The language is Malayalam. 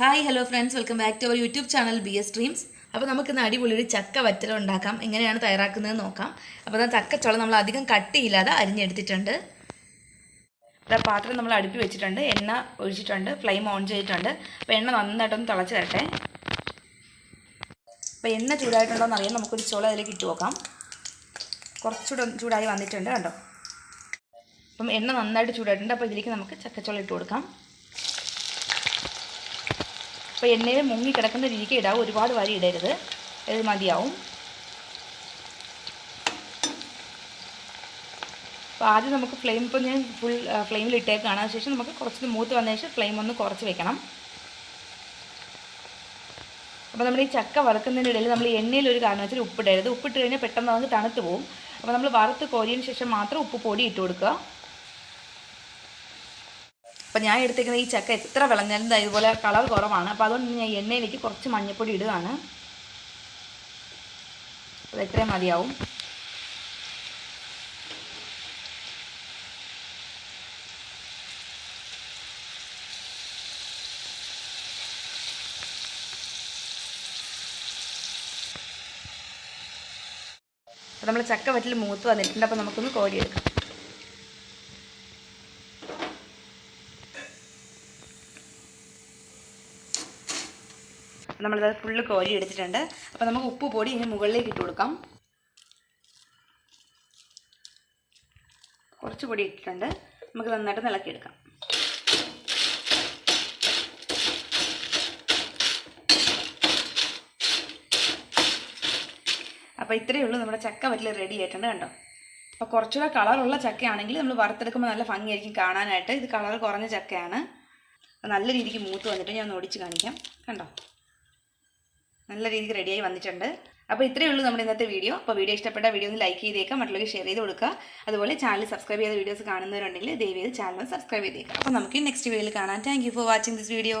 Hi hello friends welcome back to our YouTube channel B S dreams അപ്പോൾ നമുക്ക് ഇന്ന് അടിപൊളി ഒരു ചക്ക വറ്റൽ ഉണ്ടാക്കാം. എങ്ങനെയാണ് തയ്യാറാക്കുന്നത് നോക്കാം. അപ്പോൾ ആ ചക്കച്ചോളം നമ്മൾ അധികം കട്ടിയില്ലാതെ അരിഞ്ഞെടുത്തിട്ടുണ്ട്. ഇവിടെ പാത്രം നമ്മൾ അടുപ്പി വെച്ചിട്ടുണ്ട്. എണ്ണ ഒഴിച്ചിട്ടുണ്ട്. ഫ്ലെയിം ഓൺ ചെയ്തിട്ടുണ്ട്. അപ്പോൾ എണ്ണ നന്നായിട്ടൊന്ന് തിളച്ച് തരട്ടെ അപ്പോൾ എണ്ണ ചൂടായിട്ടുണ്ടോ എന്ന് അറിയാൻ നമുക്കൊരു ചോളം അതിലേക്ക് ഇട്ട് നോക്കാം കുറച്ചുകൂടെ ചൂടായി വന്നിട്ടുണ്ട് കണ്ടോ? അപ്പം എണ്ണ നന്നായിട്ട് ചൂടായിട്ടുണ്ട്. അപ്പോൾ ഇതിലേക്ക് നമുക്ക് ചക്കച്ചോളം ഇട്ട് കൊടുക്കാം. അപ്പോൾ എണ്ണയിൽ മുങ്ങി കിടക്കുന്ന രീതിക്ക് ഇടാവും. ഒരുപാട് വരി ഇടരുത്. ഇത് മതിയാവും. അപ്പോൾ ആദ്യം നമുക്ക് ഫ്ലെയിം ഇപ്പോൾ ഞാൻ ഫുൾ ഫ്ലെയിമിൽ ഇട്ടേക്കാണ്. ശേഷം നമുക്ക് കുറച്ച് മൂത്ത് വന്നതിന് ശേഷം ഫ്ലെയിം ഒന്ന് കുറച്ച് വെക്കണം. അപ്പോൾ നമ്മൾ ഈ ചക്ക വറുക്കുന്നതിനിടയിൽ നമ്മൾ എണ്ണയിൽ ഒരു കാരണം വെച്ചാൽ ഉപ്പിടരുത്. ഉപ്പിട്ട് കഴിഞ്ഞാൽ പെട്ടെന്ന് നമുക്ക് തണുത്ത് പോകും അപ്പോൾ നമ്മൾ വറുത്ത് കോരിയതിന് ശേഷം മാത്രം ഉപ്പ് പൊടി ഇട്ട് കൊടുക്കുക. അപ്പോൾ ഞാൻ എടുത്തേക്കുന്ന ഈ ചക്ക എത്ര വിളഞ്ഞാലും ഇതുപോലെ കളർ കുറവാണ്. അപ്പോൾ അതുകൊണ്ട് ഞാൻ എണ്ണയിലേക്ക് കുറച്ച് മഞ്ഞൾപ്പൊടി ഇടുകയാണ്. അത് എത്രയും മതിയാവും. നമ്മൾ ചക്ക വറ്റിൽ മൂത്ത് വന്നിട്ടുണ്ട്. അപ്പോൾ നമുക്കൊന്ന് കോരിയെടുക്കാം. നമ്മളിത് ഫുള്ള് കോരി എടുത്തിട്ടുണ്ട്. അപ്പോൾ നമുക്ക് ഉപ്പ് പൊടി ഇനി മുകളിലേക്ക് ഇട്ട് കൊടുക്കാം. കുറച്ച് പൊടി ഇട്ടിട്ടുണ്ട്. നമുക്ക് നന്നായിട്ട് നിളക്കിയെടുക്കാം അപ്പോൾ ഇത്രയേ ഉള്ളൂ. നമ്മുടെ ചക്ക വറ്റിൽ റെഡി ആയിട്ടുണ്ട് കണ്ടോ? അപ്പോൾ കുറച്ചുകൂടെ കളറുള്ള ചക്കയാണെങ്കിൽ നമ്മൾ വറുത്തെടുക്കുമ്പോൾ നല്ല ഭംഗിയായിരിക്കും കാണാനായിട്ട്. ഇത് കളർ കുറഞ്ഞ ചക്കയാണ്. നല്ല രീതിക്ക് മൂത്ത് വന്നിട്ട് ഞാൻ ഒടിച്ച് കാണിക്കാം. കണ്ടോ? നല്ല രീതിക്ക് റെഡിയായി വന്നിട്ടുണ്ട്. അപ്പോൾ ഇത്രയേ ഉള്ളൂ നമ്മുടെ ഇന്നത്തെ വീഡിയോ. അപ്പോൾ വീഡിയോ ഇഷ്ടപ്പെട്ട വീഡിയോ ഒന്ന് ലൈക്ക് ചെയ്തേക്കാം മറ്റുള്ളവർക്ക് ഷെയർ ചെയ്ത് കൊടുക്കുക. അതുപോലെ ചാനൽ സബ്സ്ക്രൈബ് ചെയ്ത വീഡിയോസ് കാണുന്നവരുണ്ടെങ്കിൽ ദയവ് ചാനൽ സബ്സ്ക്രൈബ് ചെയ്തേക്കാം അപ്പോൾ നമുക്ക് നെക്സ്റ്റ് വീഡിയോയിൽ കാണാം. Thank for watching this video